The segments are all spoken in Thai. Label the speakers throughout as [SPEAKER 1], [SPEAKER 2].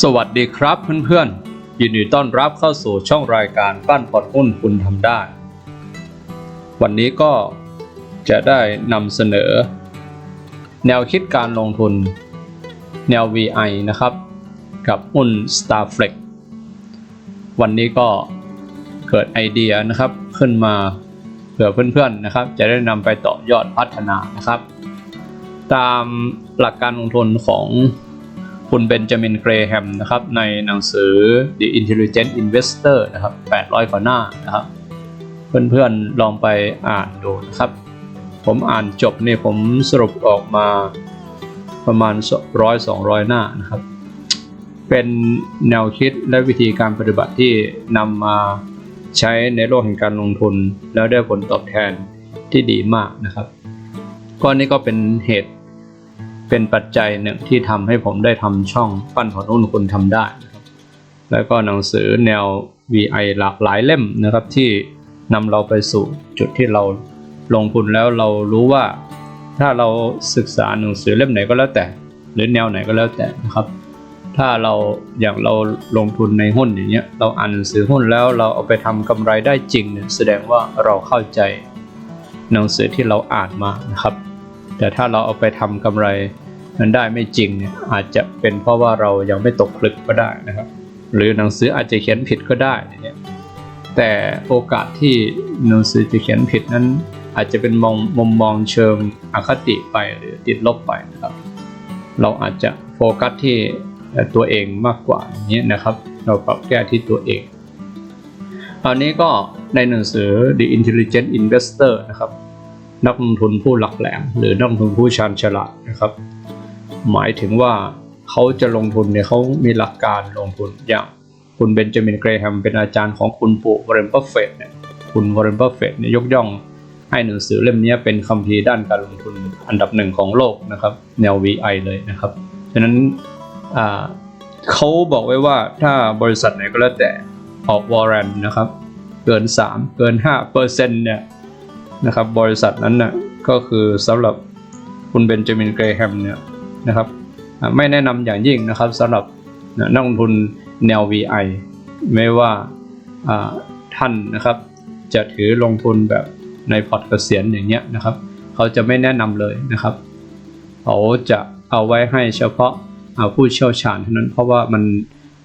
[SPEAKER 1] สวัสดีครับเพื่อนๆ ยินดีต้อนรับเข้าสู่ช่องรายการปั้นพอร์ตหุ้นคุณทำได้ วันนี้ก็จะได้นำเสนอ แนวคิดการลงทุน แนว VI นะครับ กับหุ้น Starflex วันนี้ก็เกิดไอเดียนะครับขึ้นมาเผื่อเพื่อนๆนะครับ จะได้นำไปต่อยอดพัฒนานะครับ ตามหลักการลงทุนของ คุณเบนจามินเกรแฮมนะครับในหนังสือ The Intelligent Investor นะครับ 800 กว่าหน้านะครับ เพื่อนๆลองไปอ่านดูนะครับ ผมอ่านจบนี่ผมสรุปออกมาประมาณร้อยสองร้อยหน้านะครับ เป็นแนวคิดและวิธีการปฏิบัติที่นำมาใช้ในโลกแห่งการลงทุน แล้วได้ผลตอบแทนที่ดีมากนะครับก็นี่ก็เป็นเหตุ เป็นปัจจัยหนึ่งที่ทำให้ผมได้ทำช่องปั้นผลหุ้นคุณทำได้นะครับแล้วก็หนังสือแนว VI หลากหลายเล่มนะครับที่นำเราไปสู่จุดที่เราลงทุนแล้วเรารู้ว่า ถ้าเราศึกษาหนังสือเล่มไหนก็แล้วแต่ หรือแนวไหนก็แล้วแต่นะครับ ถ้าเราอย่างเราลงทุนในหุ้นอย่างเงี้ยเราอ่านหนังสือหุ้นแล้วเราเอาไปทำกำไรได้จริงเนี่ยแสดงว่าเราเข้าใจหนังสือที่เราอ่านมานะครับ แต่ถ้าเราเอาไปทำกำไร นั้นได้ไม่จริงเนี่ยอาจจะเป็นเพราะว่าเรายังไม่ตกผลึกก็ได้นะครับ หรือหนังสืออาจจะเขียนผิดก็ได้เนี่ยแต่โอกาสที่หนังสือจะเขียนผิดนั้น อาจจะเป็นมองมุมมองเชิงอคติไปหรือติดลบไปนะครับ เราอาจจะโฟกัสที่ตัวเองมากกว่านี้นะครับ เราปรับแก้ที่ตัวเองคราวนี้ก็ในหนังสือ The Intelligent Investor นะครับ นักลงทุนผู้หลักแหลมหรือนักลงทุนผู้ชาญฉลาดนะครับ หมายถึงว่าเขาจะลงทุนเนี่ยเขามีหลักการลงทุนอย่างคุณเบนจามินเกรแฮมเป็นอาจารย์ของคุณปู่วอร์เรนบัฟเฟตเนี่ยคุณวอร์เรนบัฟเฟตเนี่ยยกย่องให้หนังสือเล่มนี้เป็นคัมภีร์ด้านการลงทุนอันดับหนึ่งของโลกนะครับแนว VI เลยนะครับฉะนั้นเขาบอกไว้ว่าถ้าบริษัทไหนก็แล้วแต่ออกวอร์เรนนะครับ เกิน 3 เกิน5เปอร์เซ็นต์เนี่ยนะครับบริษัทนั้นนะ่ะก็คือสำหรับคุณเบนจามินเกรแฮมเนี่ย นะครับ ไม่แนะนำอย่างยิ่งนะครับสำหรับนักลงทุนแนว VI ไม่ว่าท่านนะครับ จะถือลงทุนแบบในพอร์ตเกษียณอย่างเงี้ยนะครับ เขาจะไม่แนะนำเลยนะครับเขาจะเอาไว้ให้เฉพาะผู้เชี่ยวชาญเท่านั้นเพราะว่ามัน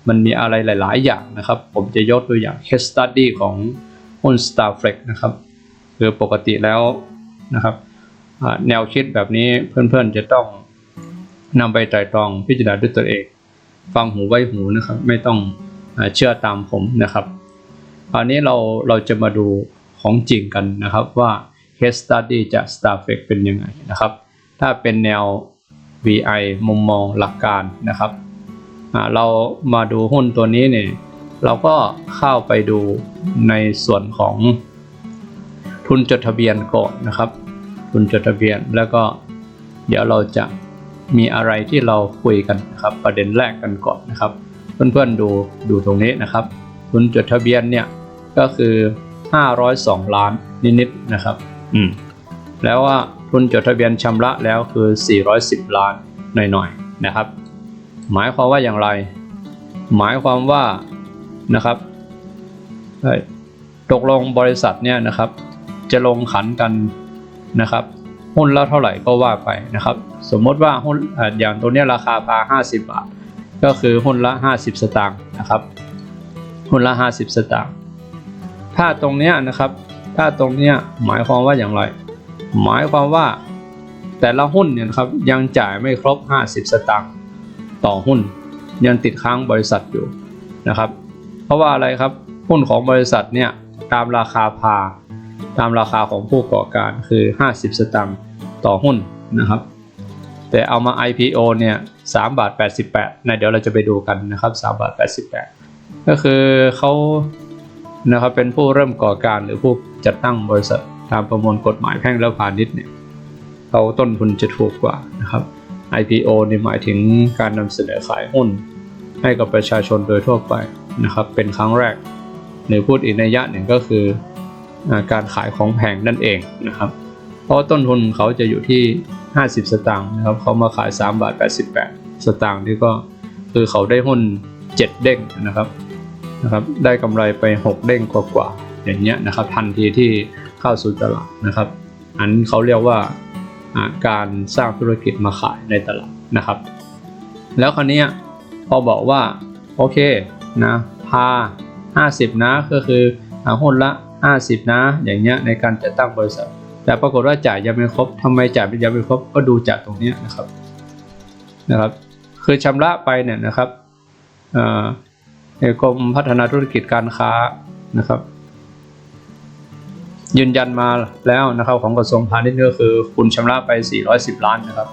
[SPEAKER 1] มันมีอะไรหลาย ๆ อย่างนะครับ ผมจะยกตัวอย่าง case study ของหุ้น Starflex นะครับ คือปกติแล้วนะครับแนวคิดแบบนี้เพื่อน ๆ จะต้อง นำไปไตรตรองพิจารณาด้วยตัวเอง ฟังหูไว้หูนะครับไม่ต้องเชื่อตามผมนะครับคราวนี้เราเราจะมาดูของจริงกันนะครับว่า case study จาก Starflex เป็นยังไงนะครับ ถ้าเป็นแนว VI มุมมองหลักการนะครับ เรามาดูหุ้นตัวนี้เนี่ยเราก็เข้าไปดูในส่วนของทุนจดทะเบียนก่อนนะครับ ทุนจดทะเบียนแล้วก็เดี๋ยวเราจะ มีอะไรที่เราคุยกันนะครับประเด็นแรกกันก่อนนะครับ เพื่อนๆดูดูตรงนี้นะครับทุนจดทะเบียนเนี่ยก็คือ 502 ล้านนิดๆนะครับ อืมแล้วว่าทุนจดทะเบียนชำระแล้วคือ 410 ล้านหน่อยๆนะครับ หมายความว่าอย่างไร หมายความว่านะครับตกลงบริษัทเนี่ยนะครับ จะลงขันกันนะครับ หุ้นละเท่าไหร่ก็ว่าไปนะครับ สมมติว่าหุ้นอย่างตัวนี้ราคาพา50 บาท ก็คือหุ้นละ 50 สตางค์นะครับ หุ้นละ 50 สตางค์ถ้าตรงเนี้ยนะครับ ถ้าตรงเนี้ยหมายความว่าอย่างไร หมายความว่าแต่ละหุ้นเนี่ยครับยังจ่ายไม่ครบ 50 สตางค์ต่อหุ้น ยังติดค้างบริษัทอยู่นะครับ เพราะว่าอะไรครับหุ้นของบริษัทเนี่ยตามราคาพาตามราคาของผู้ก่อการคือ 50 สตางค์ ต่อหุ้นนะครับ แต่เอามา IPO เนี่ย3บาท88นะเดี๋ยวเราจะไปดูกันนะครับ3บาท88ก็คือเขานะครับเป็นผู้เริ่มก่อการหรือผู้จัดตั้งบริษัทตามประมวลกฎหมายแพ่งและพาณิชย์เนี่ยเขาต้นทุนจะถูกกว่านะครับ IPO นี่หมายถึงการนำเสนอขายหุ้น ให้กับประชาชนโดยทั่วไปนะครับ เป็นครั้งแรกหรือพูดอีกนัยยะหนึ่งก็คือการขายของแพงนั่นเองนะครับ เพราะต้นทุนเขาจะอยู่ที่ 50 สตางค์นะครับเขามาขาย3บาท88 สตางค์นี่ก็คือเขาได้หุ้น 7 เด้งนะครับนะครับ ได้กำไรไป 6 เด้งกว่าๆอย่างเงี้ยนะครับ ทันทีที่เข้าสู่ตลาดนะครับ อันเขาเรียกว่าการสร้างธุรกิจมาขายในตลาดนะครับ แล้วคราวนี้พอบอกว่าโอเคนะพา 50 นะก็คือหุ้นละ 50 นะ อย่างเงี้ยในการจัดตั้งบริษัท แต่ปรากฏว่าจ่ายยังไม่ครบทำไมจ่ายยังไม่ครบก็ดูจากตรงนี้นะครับนะครับ คือชำระไปเนี่ยนะครับเอ่อในกรมพัฒนาธุรกิจการค้านะครับ ยืนยันมาแล้วนะครับของกระทรวงพาณิชย์ก็คือ คุณชำระไป 410 ล้านนะครับ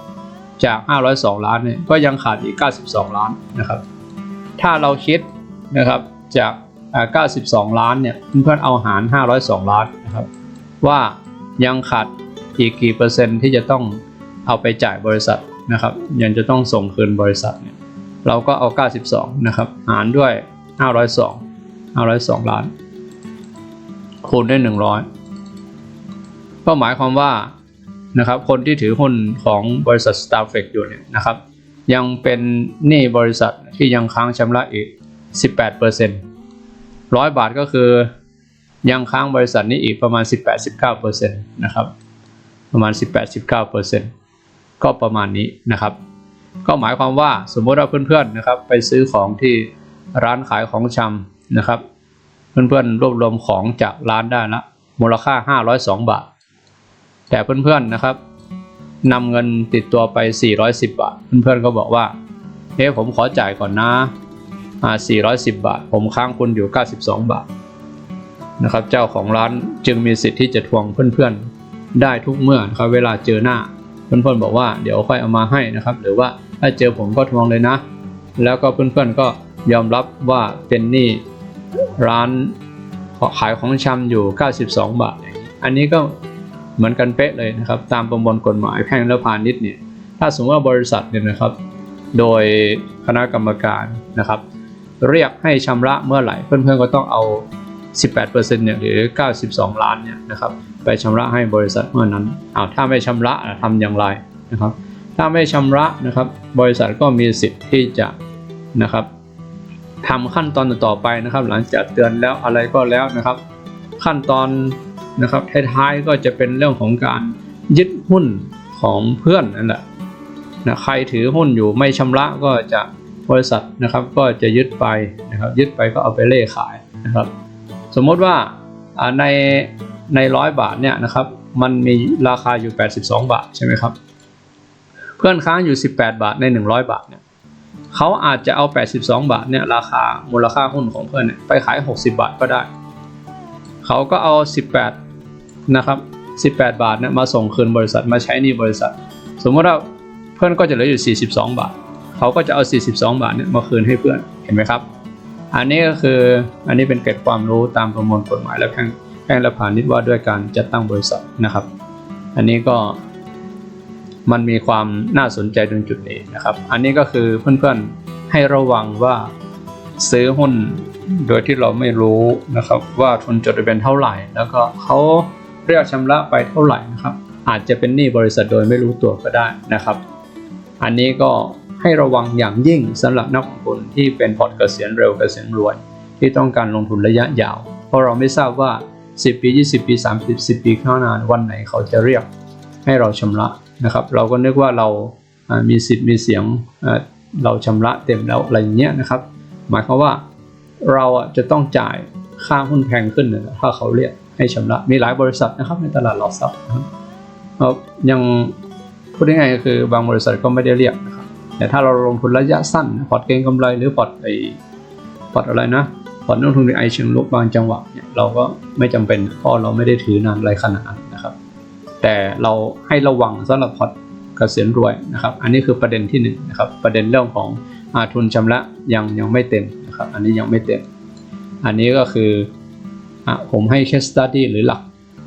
[SPEAKER 1] จาก 502 ล้านเนี่ยก็ยังขาดอีก 92 ล้านนะครับ ถ้าเราคิดนะครับจากอ่า92 ล้านเนี่ยเพื่อนๆเอาหาร 502 ล้านนะครับว่า ยังขาดอีกกี่เปอร์เซ็นต์ที่จะต้องเอาไปจ่ายบริษัทนะครับ ยังจะต้องส่งคืนบริษัทเนี่ยเราก็เอา 92 นะครับ หารด้วย 502 502 ล้าน คูณด้วย 100ก็หมายความว่านะครับคนที่ถือหุ้นของบริษัท Starflex อยู่เนี่ยนะครับยังเป็นหนี้บริษัทที่ยังค้างชำระอีก 18%ร้อยบาทก็คือ ยังค้างบริษัทนี้อีกประมาณ 18-19%นะครับประมาณ 18-19%ก็ประมาณนี้นะครับ ก็หมายความว่าสมมติว่าเพื่อนๆนะครับไปซื้อของที่ร้านขายของชำนะครับ เพื่อนๆรวบรวมของจากร้านได้ละมูลค่า 502 บาท แต่เพื่อนๆนะครับนำเงินติดตัวไป 410 บาท เพื่อนๆก็บอกว่าเฮ้ผมขอจ่ายก่อนนะอ่า410 บาท ผมค้างคุณอยู่ 92 บาท นะครับ เจ้าของร้านจึงมีสิทธิ์ที่จะทวงเพื่อนๆ ได้ทุกเมื่อนะครับเวลาเจอหน้า เพื่อนๆบอกว่าเดี๋ยวค่อยเอามาให้นะครับ หรือว่าถ้าเจอผมก็ทวงเลยนะ แล้วก็เพื่อนๆก็ยอมรับว่าเป็นหนี้ร้านขายของชำอยู่ 92 บาท อันนี้ก็เหมือนกันเป๊ะเลยนะครับ ตามประมวลกฎหมายแพ่งและพาณิชย์เนี่ยถ้าสมมติว่าบริษัทเนี่ยนะครับ โดยคณะกรรมการนะครับ เรียกให้ชำระเมื่อไหร่เพื่อนๆก็ต้องเอา 18%เนี่ยหรือ 92 ล้านเนี่ยนะครับไปชำระให้บริษัทเมื่อนั้นอ้าวถ้าไม่ชำระอะทำอย่างไรนะครับ ถ้าไม่ชำระนะครับบริษัทก็มีสิทธิ์ที่จะนะครับทำขั้นตอนต่อไปนะครับ หลังจากเตือนแล้วอะไรก็แล้วนะครับ ขั้นตอนนะครับท้ายๆก็จะเป็นเรื่องของการยึดหุ้นของเพื่อนนั่นแหละนะใครถือหุ้นอยู่ไม่ชำระก็จะบริษัทนะครับ ก็จะยึดไปนะครับ ยึดไปก็เอาไปเล่ขายนะครับ สมมติว่าในในร้อยบาทเนี่ยนะครับมันมีราคาอยู่ 82 บาทใช่ไหมครับ เพื่อนค้างอยู่ 18 บาทใน 100 บาทเนี่ยเขาอาจจะเอา 82 บาทเนี่ยราคามูลค่าหุ้นของเพื่อนเนี่ยไปขาย 60 บาทก็ได้ เขาก็เอา 18 นะครับ 18 บาทเนี่ยมาส่งคืนบริษัทมาใช้หนี้บริษัท สมมติว่าเพื่อนก็จะเหลืออยู่ 42 บาท เขาก็จะเอา 42 บาทเนี่ยมาคืนให้เพื่อนเห็นไหมครับ อันนี้ก็คืออันนี้เป็นเกร็ดความรู้ตามประมวลกฎหมายและแพ่งแพ่งและพาณิชย์ว่าด้วยการจัดตั้งบริษัทนะครับ อันนี้ก็มันมีความน่าสนใจตรงจุดนี้นะครับ อันนี้ก็คือเพื่อนๆให้ระวังว่าซื้อหุ้นโดยที่เราไม่รู้นะครับ ว่าทุนจดทะเบียนเท่าไหร่ แล้วก็เขาเรียกชำระไปเท่าไหร่นะครับ อาจจะเป็นหนี้บริษัทโดยไม่รู้ตัวก็ได้นะครับ อันนี้ก็ ให้ระวังอย่างยิ่งสำหรับนักลงทุนที่เป็นพอร์ตเกษียณเร็วเกษียณรวย ที่ต้องการลงทุนระยะยาว เพราะเราไม่ทราบว่า 10 ปี 20 ปี 30 10 ปีข้างหน้าวันไหนเขาจะเรียกให้เราชำระนะครับ เราก็นึกว่าเรามีสิทธิ์มีเสียงเราชำระเต็มแล้วอะไรอย่างเงี้ยนะครับ หมายความว่าเราจะต้องจ่ายค่าหุ้นแพงขึ้นถ้าเขาเรียกให้ชำระมีหลายบริษัทนะครับในตลาดหลักทรัพย์นะครับเอายังพูดง่ายๆก็คือบางบริษัทก็ไม่ได้เรียกนะครับ แต่ถ้าเราลงทุนระยะสั้นพอร์ตเก็งกำไรหรือพอร์ตไอพอร์ตอะไรนะพอร์ตลงทุนในไอเชิงลบบางจังหวะเนี่ยเราก็ไม่จำเป็นเพราะเราไม่ได้ถือนานอะไรขนาดนั้นนะครับ แต่เราให้ระวังสำหรับพอร์ตเกษียณรวยนะครับ อันนี้คือประเด็นที่หนึ่งนะครับประเด็นเรื่องของอาทุนชำระยังยังไม่เต็มนะครับอันนี้ยังไม่เต็ม อันนี้ก็คืออผมให้ case study หรือหลัก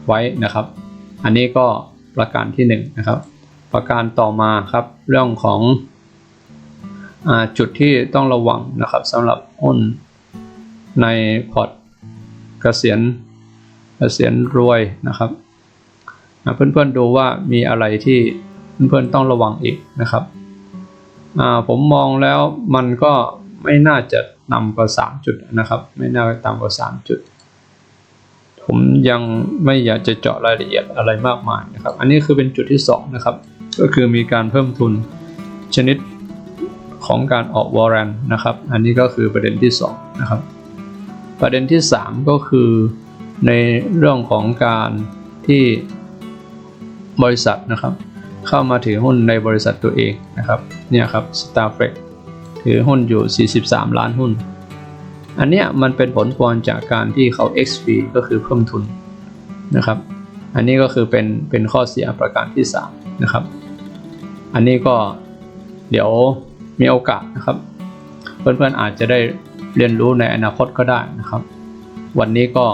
[SPEAKER 1] ไว้นะครับ อันนี้ก็ประการที่หนึ่งนะครับประการต่อมาครับเรื่องของ จุดที่ต้องระวังนะครับสำหรับหุ้นในพอร์ตเกษียณเกษียณรวยนะครับเพื่อนๆดูว่ามีอะไรที่เพื่อนๆต้องระวังอีกนะครับผมมองแล้วมันก็ไม่น่าจะต่ำกว่า 3 จุดนะครับ ไม่น่าจะต่ำกว่า 3 จุด ผมยังไม่อยากจะเจาะรายละเอียดอะไรมากมายนะครับ อันนี้คือเป็นจุดที่ 2 นะครับ ก็คือมีการเพิ่มทุนชนิด ของการออกวอร์เรนนะครับ อันนี้ก็คือประเด็นที่2นะครับ ประเด็นที่ 3 ก็คือในเรื่องของการที่บริษัทนะครับ เข้ามาถือหุ้นในบริษัทตัวเองนะครับเนี่ยครับ Starflex ถือหุ้นอยู่ 43 ล้านหุ้น อันเนี้ยมันเป็นผลพวงจากการที่เขา XP ก็คือเพิ่มทุนนะครับ อันนี้ก็คือเป็นเป็นข้อเสียประการที่3นะครับ อันนี้ก็เดี๋ยว มีโอกาสนะครับ เพื่อนๆอาจจะได้เรียนรู้ในอนาคตก็ได้นะครับ วันนี้ก็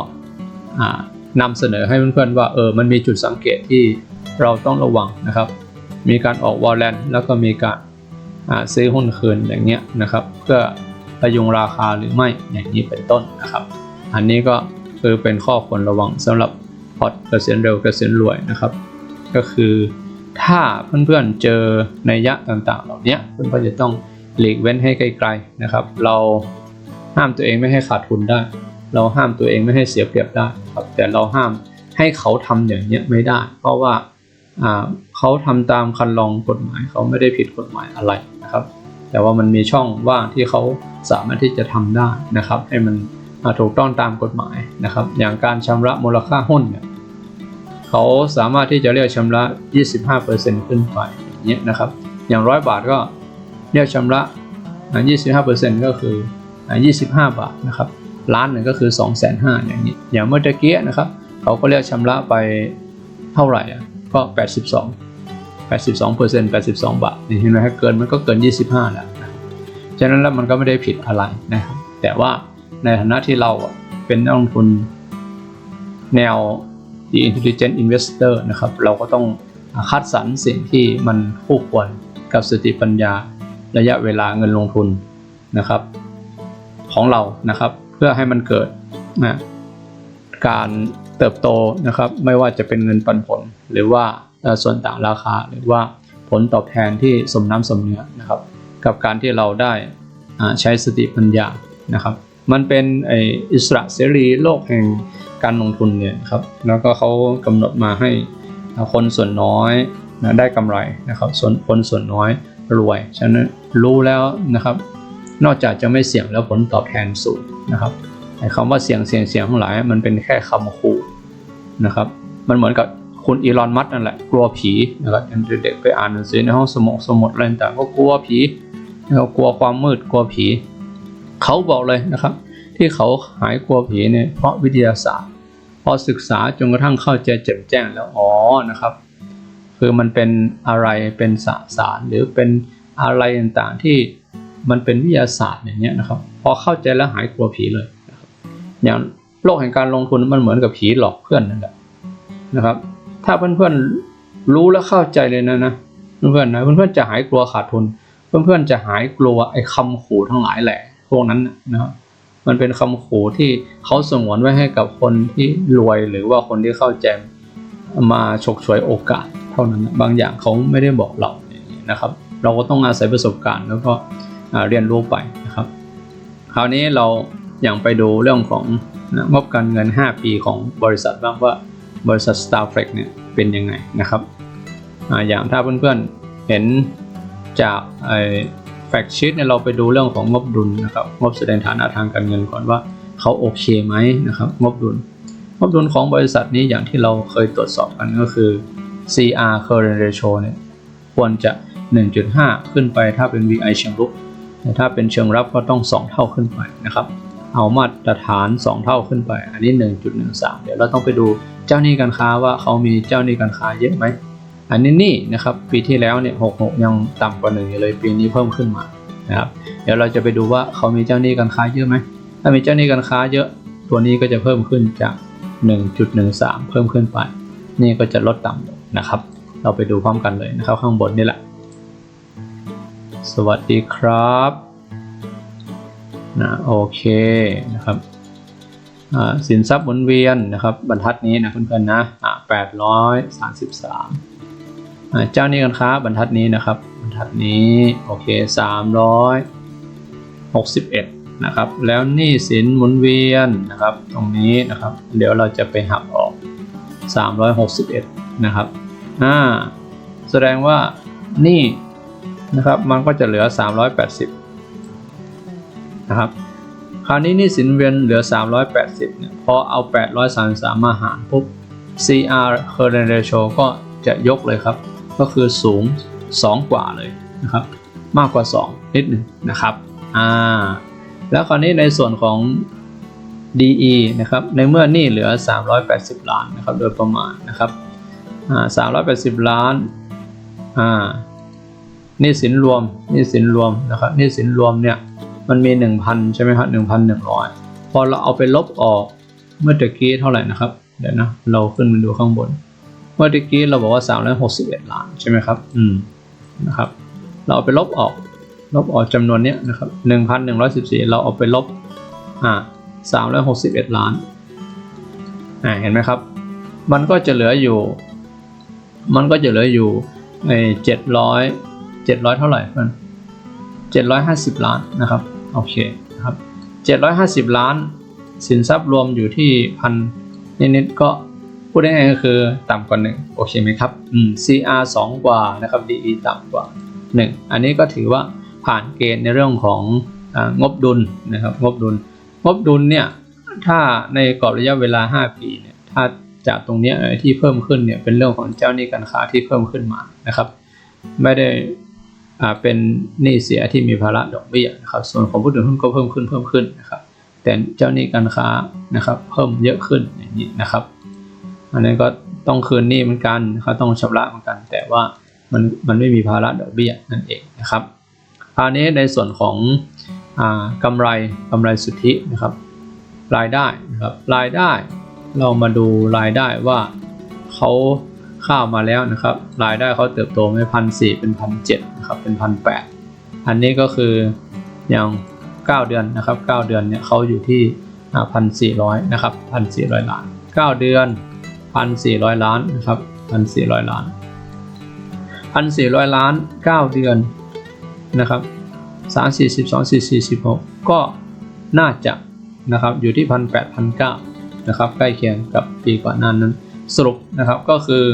[SPEAKER 1] นำเสนอให้เพื่อนๆว่าเออมันมีจุดสังเกตที่เราต้องระวังนะครับ มีการออกวอลเลนแล้วก็มีการซื้อหุ้นคืนอย่างเงี้ยนะครับ เพื่อพยุงราคาหรือไม่อย่างนี้เป็นต้นนะครับ อันนี้ก็คือเป็นข้อควรระวังสำหรับพอร์ตเกษียณเร็วเกษียณรวยนะครับ ก็คือ ถ้าเพื่อนๆเจอในยะต่างๆ เหล่านี้เพื่อนๆจะต้องหลีกเว้นให้ไกลๆนะครับ เราห้ามตัวเองไม่ให้ขาดทุนได้ เราห้ามตัวเองไม่ให้เสียเปรียบได้ครับแต่เราห้ามให้เขาทำอย่างเนี้ยไม่ได้ เพราะว่าเขาทำตามคันลองกฎหมายเขาไม่ได้ผิดกฎหมายอะไรนะครับ แต่ว่ามันมีช่องว่างที่เขาสามารถที่จะทำได้นะครับ ให้มันถูกต้องตามกฎหมายนะครับ อย่างการชำระมูลค่าหุ้นเนี่ย เขาสามารถที่จะเรียกชำระ 25%ขึ้นไปอย่างเงี้ยนะครับ อย่างร้อยบาทก็เรียกชำระอ่า25%ก็คืออ่า25 บาทนะครับ ล้านหนึ่งก็คือ 2 5 0 0 0 0อย่างนี้ อย่างเมื่อตะเกี้นะครับ เขาก็เรียกชำระไปเท่าไหร่อะ ก็ 82 82เปอร์เซ็นต์82 บาทเห็นไหมครับเกินมันก็เกิน 25 แล้วนะฉะนั้นแล้วมันก็ไม่ได้ผิดอะไรนะครับแต่ว่าในฐานะที่เราเป็นนักลงทุนแนว The Intelligent Investor นะครับ เราก็ต้องคัดสรรสิ่งที่มันคู่ควรกับสติปัญญาระยะเวลาเงินลงทุนนะครับ ของเรานะครับ เพื่อให้มันเกิดนะการเติบโตนะครับ ไม่ว่าจะเป็นเงินปันผล หรือว่าส่วนต่างราคา หรือว่าผลตอบแทนที่สมน้ำสมเนื้อนะครับ กับการที่เราได้ใช้สติปัญญานะครับ มันเป็นอิสระเสรีโลกแห่ง การลงทุนเนี่ยครับแล้วก็เขากำหนดมาให้คนส่วนน้อยนะได้กำไรนะครับส่วนคนส่วนน้อยรวย ฉะนั้นรู้แล้วนะครับ นอกจากจะไม่เสี่ยงแล้วผลตอบแทนสูงนะครับไอ้คำว่าเสี่ยงเสี่ยงเสี่ยงทั้งหลายมันเป็นแค่คำขู่นะครับ มันเหมือนกับคุณอีลอนมัสก์นั่นแหละกลัวผีนะครับเด็กๆไปอ่านหนังสือในห้องสมุดสมุดอะไรต่างก็กลัวผีนะครับกลัวความมืดกลัวผี เขาบอกเลยนะครับ ที่เขาหายกลัวผีเนี่ยเพราะวิทยาศาสตร์ พอศึกษาจนกระทั่งเข้าใจแจ่มแจ้งแล้วอ๋อนะครับ คือมันเป็นอะไรเป็นสสารหรือเป็นอะไรต่างๆที่มันเป็นวิทยาศาสตร์อย่างเงี้ยนะครับ พอเข้าใจแล้วหายกลัวผีเลยอย่างโลกแห่งการลงทุนมันเหมือนกับผีหลอกเพื่อนนั่นแหละนะครับ ถ้าเพื่อนๆรู้และเข้าใจเลยนะนะเพื่อนๆนะเพื่อนๆจะหายกลัวขาดทุน เพื่อนๆจะหายกลัวไอ้คำขู่ทั้งหลายแหละพวกนั้นน่ะนะครับ มันเป็นคำขู่ที่เขาสงวนไว้ให้กับคนที่รวยหรือว่าคนที่เข้าใจมมาฉกฉวยโอกาสเท่านั้นนะบางอย่างเขาไม่ได้บอกเรานี้นะครับ เราก็ต้องอาศัยประสบการณ์แล้วก็เรียนรู้ไปนะครับ คราวนี้เราอย่างไปดูเรื่องของนะงบการเงิน 5 ปีของบริษัทบ้างว่าบริษัท Starflex เนี่ยเป็นยังไงนะครับออย่างถ้าเพื่อนๆเห็นจากไอ ฟกชีตเนี่ยเราไปดูเรื่องของงบดุลนะครับงบแสดงฐานะทางการเงินก่อนว่าเขาโอเคไหมนะครับงบดุล งบดุลของบริษัทนี้อย่างที่เราเคยตรวจสอบกันก็คือ CR current ratio เนี่ยควรจะ 1.5 ขึ้นไปถ้าเป็น VI เชิงรุกแต่ถ้าเป็นเชิงรับก็ต้อง 2 เท่าขึ้นไปนะครับเอามาตรฐาน 2 เท่าขึ้นไป อันนี้ 1.13 เดี๋ยวเราต้องไปดูเจ้าหนี้การค้าว่าเขามีเจ้าหนี้การค้าเยอะไหม อันนี้นี่นะครับปีที่แล้วเนี่ย66ยังต่ำกว่า1อยู่เลยปีนี้เพิ่มขึ้นมานะครับเดี๋ยวเราจะไปดูว่าเขามีเจ้าหนี้การค้าเยอะไหมถ้ามีเจ้าหนี้การค้าเยอะตัวนี้ก็จะเพิ่มขึ้นจาก 1.13 เพิ่มขึ้นไป นี่ก็จะลดต่ำลงนะครับ เราไปดูพร้อมกันเลยนะครับข้างบนนี่แหละ สวัสดีครับนะโอเคนะครับอ่าสินทรัพย์หมุนเวียนนะครับบรรทัดนี้นะเพื่อนๆนะอ่า833อ่า เจ้านี้การค้าบรรทัดนี้นะครับบรรถัดนี้โอเค361นะครับแล้วหนี้สินหมุนเวียนนะครับตรงนี้นะครับ เดี๋ยวเราจะไปหักออก 361นะครับอ่าแสดงว่าหนี่นะครับมันก็จะเหลือ 380นะครับคราวนี้หนี่สินเวียนเหลือ 380เนี่ยพอเอา 833 มาหารปุ๊บ CR current ratio ก็จะยกเลยครับ ก็คือสูง 2 กว่าเลยนะครับ มากกว่า 2 นิดหนึ่งนะครับอ่าแล้วคราวนี้ในส่วนของ DE นะครับ ในเมื่อนี่เหลือ 380 ล้านนะครับโดยประมาณนะครับอ่า380 ล้านอ่านี่สินรวมนี่สินรวมนะครับนี่สินรวมเนี่ยมันมี 1,000 ใช่ไหมครับ1,100 พอเราเอาไปลบออกเมื่อตะกี้เท่าไหร่นะครับ เดี๋ยวนะ เราขึ้นมาดูข้างบน เมื่อตะกี้เราบอกว่า 361 ล้านใช่ไหมครับ อืม นะครับ เราเอาไปลบออก ลบออกจำนวนเนี้ยนะครับ 1,114 เราเอาไปลบ อ่า 361 ล้าน อ่า เห็นไหมครับ มันก็จะเหลืออยู่ มันก็จะเหลืออยู่ใน700 700 เท่าไหร่เพื่อน750 ล้านนะครับ โอเคนะครับ750 ล้าน สินทรัพย์รวมอยู่ที่พันนิดๆก็ พูดง่ายๆก็คือต่ำกว่า1โอเคไหมครับอืม CR 2 กว่านะครับ DE ต่ำกว่า 1 อันนี้ก็ถือว่าผ่านเกณฑ์ในเรื่องขององบดุลนะครับงบดุล งบดุลเนี่ยถ้าในกรอบระยะเวลา 5 ปีเนี่ยถ้าจากตรงนี้ที่เพิ่มขึ้นเนี่ยเป็นเรื่องของเจ้าหนี้การค้าที่เพิ่มขึ้นมานะครับ ไม่ได้อ่าเป็นหนี้เสียที่มีภาระดอกเบี้ยนะครับส่วนของผู้ถือหุ้นก็เพิ่มขึ้นเพิ่มขึ้นนะครับแต่เจ้าหนี้การค้านะครับเพิ่มเยอะขึ้นอย่างนี้นะครับ อันนี้ก็ต้องคืนหนี้เหมือนกันเขาต้องชำระเหมือนกัน แต่ว่ามันมันไม่มีภาระดอกเบี้ยนั่นเองนะครับคราวนี้ในส่วนของอ่ากำไรกำไรสุทธินะครับ รายได้นะครับรายได้เรามาดูรายได้ว่าเขาข้าวมาแล้วนะครับ รายได้เขาเติบโตไม่พันสี่เป็นพันเจ็ดนะครับเป็นพันแปดอันนี้ก็คืออย่าง 9 เดือนนะครับ 9 เดือนเนี่ยเขาอยู่ที่พันสี่ร้อยนะครับพันสี่ร้อยล้าน 9 เดือน พันสี่ร้อยล้านนะครับพันสี่ร้อยล้านพันสี่ร้อยล้าน 9 เดือนนะครับสามสี่สิบสองสี่สี่สิบหกก็น่าจะนะครับอยู่ที่พันแปดพันเก้านะครับใกล้เคียงกับปีก่อนหน้านั้น สรุปนะครับก็คือ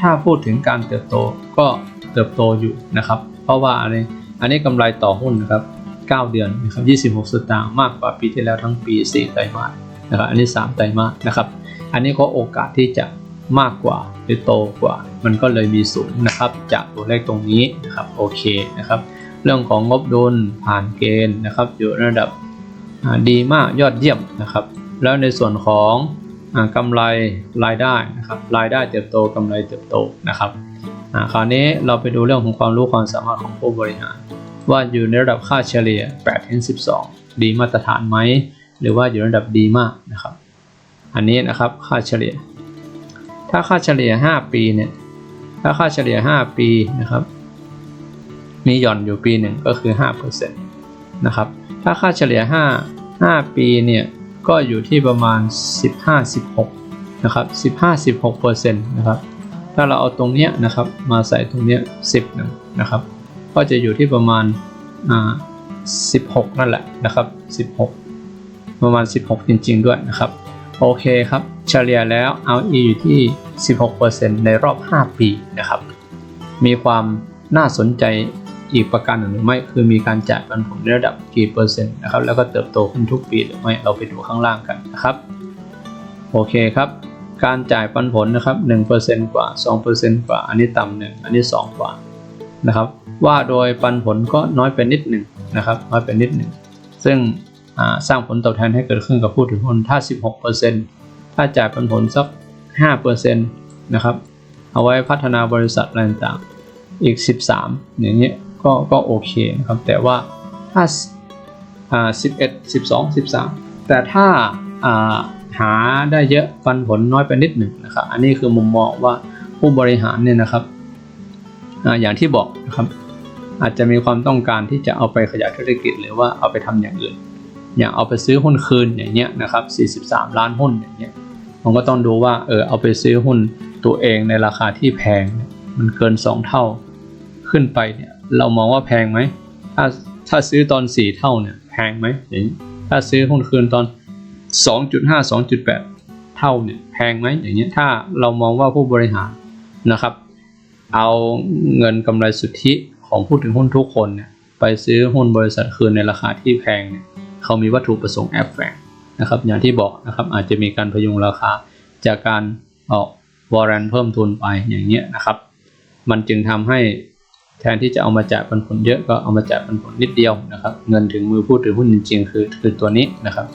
[SPEAKER 1] ถ้าพูดถึงการเติบโตก็เติบโตอยู่นะครับ เพราะว่าอันนี้อันนี้กำไรต่อหุ้นนะครับ 9 เดือนนะครับ 26 สตางค์มากกว่าปีที่แล้วทั้งปี 4 ไตรมาสนะครับ อันนี้ 3 ไตรมาสนะครับ อันนี้ก็โอกาสที่จะมากกว่าหรือโตกว่า มันก็เลยมีสูงนะครับ จากตัวเลขตรงนี้นะครับโอเคนะครับ เรื่องของงบดุลผ่านเกณฑ์นะครับ อยู่ในระดับดีมากยอดเยี่ยมนะครับ แล้วในส่วนของกำไรรายได้นะครับรายได้เติบโตกำไรเติบโตนะครับคราวนี้เราไปดูเรื่องของความรู้ความสามารถของผู้บริหาร ว่าอยู่ในระดับค่าเฉลี่ย8ถึง12 ดีมาตรฐานไหม หรือว่าอยู่ในระดับดีมากนะครับ อันนี้นะครับค่าเฉลี่ย ถ้าค่าเฉลี่ย 5 ปีเนี่ยถ้าค่าเฉลี่ย 5 ปีนะครับ มีหย่อนอยู่ปีหนึ่งก็คือ5%นะครับถ้าค่าเฉลี่ย 5 5 ปีเนี่ยก็อยู่ที่ประมาณ 15-16นะครับ15-16%นะครับถ้าเราเอาตรงเนี้ยนะครับมาใส่ตรงเนี้ย10นึงนะครับ ก็จะอยู่ที่ประมาณอ่า16 นั่นแหละนะครับ 16 ประมาณ 16 จริง ๆ ด้วยนะครับ โอเคครับ เฉลี่ยแล้ว ROE อยู่ที่ 16%ในรอบ 5 ปีนะครับ มีความน่าสนใจอีกประการหนึ่งหรือไม่คือมีการจ่ายปันผลในระดับกี่เปอร์เซ็นต์นะครับแล้วก็เติบโตขึ้นทุกปีหรือไม่เราไปดูข้างล่างกันนะครับโอเคครับ การจ่ายปันผลนะครับ1%กว่า 2%กว่า อันนี้ต่ำหนึ่งอันนี้ 2 กว่านะครับ ว่าโดยปันผลก็น้อยไปนิดหนึ่งนะครับน้อยไปนิดหนึ่งซึ่ง สร้างผลตอบแทนให้เกิดขึ้นกับผู้ถือหุ้นถ้า 16%ถ้าจ่ายปันผลสัก 5%นะครับเอาไว้พัฒนาบริษัทอะไรต่างๆอีก 13 อย่างเงี้ยก็ก็โอเคนะครับแต่ว่าถ้าอ่า11 12 13 แต่ถ้าอ่าหาได้เยอะปันผลน้อยไปนิดหนึ่งนะครับอันนี้คือมุมมองว่าผู้บริหารเนี่ยนะครับออย่างที่บอกนะครับอาจจะมีความต้องการที่จะเอาไปขยายธุรกิจหรือว่าเอาไปทำอย่างอื่น อย่างเอาไปซื้อหุ้นคืนอย่างเงี้ยนะครับ43 ล้านหุ้นอย่างเงี้ยผมก็ต้องดูว่าเออเอาไปซื้อหุ้นตัวเองในราคาที่แพงมันเกิน 2 เท่าขึ้นไปเนี่ยเรามองว่าแพงไหมถ้าถ้าซื้อตอน 4 เท่าเนี่ยแพงไหมอย่างนี้ถ้าซื้อหุ้นคืนตอน 2.5 2.8 เท่าเนี่ยแพงไหมอย่างเงี้ยถ้าเรามองว่าผู้บริหารนะครับ เอาเงินกำไรสุทธิของผู้ถือหุ้นทุกคนเนี่ยไปซื้อหุ้นบริษัทคืนในราคาที่แพงเนี่ย เขามีวัตถุประสงค์แอบแฝงนะครับอย่างที่บอกนะครับอาจจะมีการพยุงราคาจากการออกวอร์เรนเพิ่มทุนไปอย่างเงี้ยนะครับ มันจึงทำให้แทนที่จะเอามาจ่ายปันผลเยอะก็เอามาจ่ายปันผลนิดเดียวนะครับ เงินถึงมือผู้ถือหุ้นจริงๆ คือคือตัวนี้นะครับ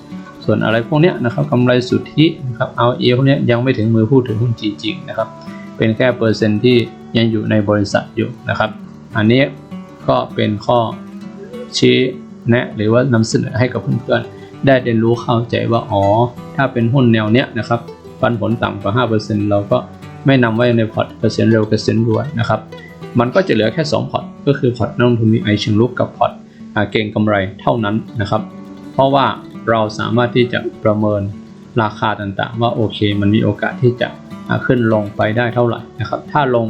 [SPEAKER 1] ส่วนอะไรพวกเนี้ยนะครับกำไรสุทธินะครับเอาเอพวกเนี้ยยังไม่ถึงมือผู้ถือหุ้นจริงๆนะครับ เป็นแค่เปอร์เซ็นต์ที่ยังอยู่ในบริษัทอยู่นะครับ อันนี้ก็เป็นข้อชี้ แนะหรือว่านำเสนอให้กับเพื่อนๆ ได้เรียนรู้เข้าใจว่าอ๋อ ถ้าเป็นหุ้นแนวเนี้ยนะครับปันผลต่ำกว่า 5%เราก็ไม่นำไว้ในพอร์ตเกษียณเร็วเกษียณรวยนะครับมันก็จะเหลือแค่ 2 พอร์ตก็คือพอร์ตนักลงทุนมีไอเชิงลุกกับพอร์ตเก่งกำไรเท่านั้นนะครับ เพราะว่าเราสามารถที่จะประเมินราคาต่างๆ ว่าโอเค มันมีโอกาสที่จะขึ้นลงไปได้เท่าไหร่นะครับ ถ้าลง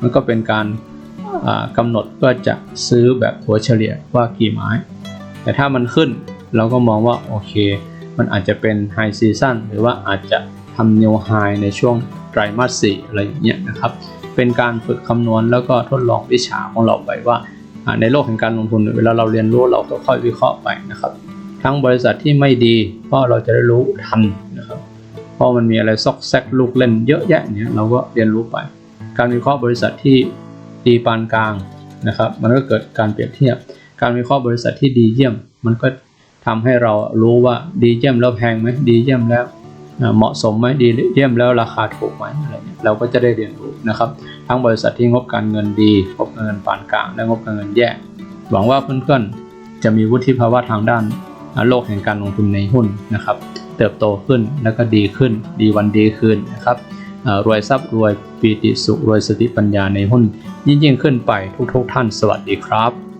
[SPEAKER 1] มันก็เป็นการอ่ากำหนดเพื่อจะซื้อแบบถัวเฉลี่ยว่ากี่ไม้ แต่ถ้ามันขึ้นเราก็มองว่าโอเค มันอาจจะเป็นไฮซีซันหรือว่าอาจจะทำนิวไฮในช่วงไตรมาส4อะไรอย่างเงี้ยนะครับ เป็นการฝึกคำนวณแล้วก็ทดลองวิชาของเราไปว่า ในโลกแห่งการลงทุนเวลาเราเรียนรู้เราก็ค่อยวิเคราะห์ไปนะครับ ทั้งบริษัทที่ไม่ดีเพราะเราจะได้รู้ทันนะครับเพราะมันมีอะไรซอกแซกลูกเล่นเยอะแยะเนี่ยเราก็เรียนรู้ไป การวิเคราะห์บริษัทที่ดีปานกลางนะครับ มันก็เกิดการเปรียบเทียบ การวิเคราะห์บริษัทที่ดีเยี่ยม มันก็ทำให้เรารู้ว่าดีเยี่ยมแล้วแพงไหมดีเยี่ยมแล้วเหมาะสมไหมดีเยี่ยมแล้วราคาถูกไหมอะไรเนี่ยเราก็จะได้เรียนรู้นะครับ ทั้งบริษัทที่งบการเงินดีงบการเงินปานกลางและงบการเงินแย่หวังว่าเพื่อนๆจะมีวุฒิภาวะทางด้านโลกแห่งการลงทุนในหุ้นนะครับ เติบโตขึ้นแล้วก็ดีขึ้น ดีวันดีคืนนะครับรวยทรัพย์รวยปีติสุขรวยสติปัญญาในหุ้นยิ่งยิ่งขึ้นไปทุกๆท่านสวัสดีครับ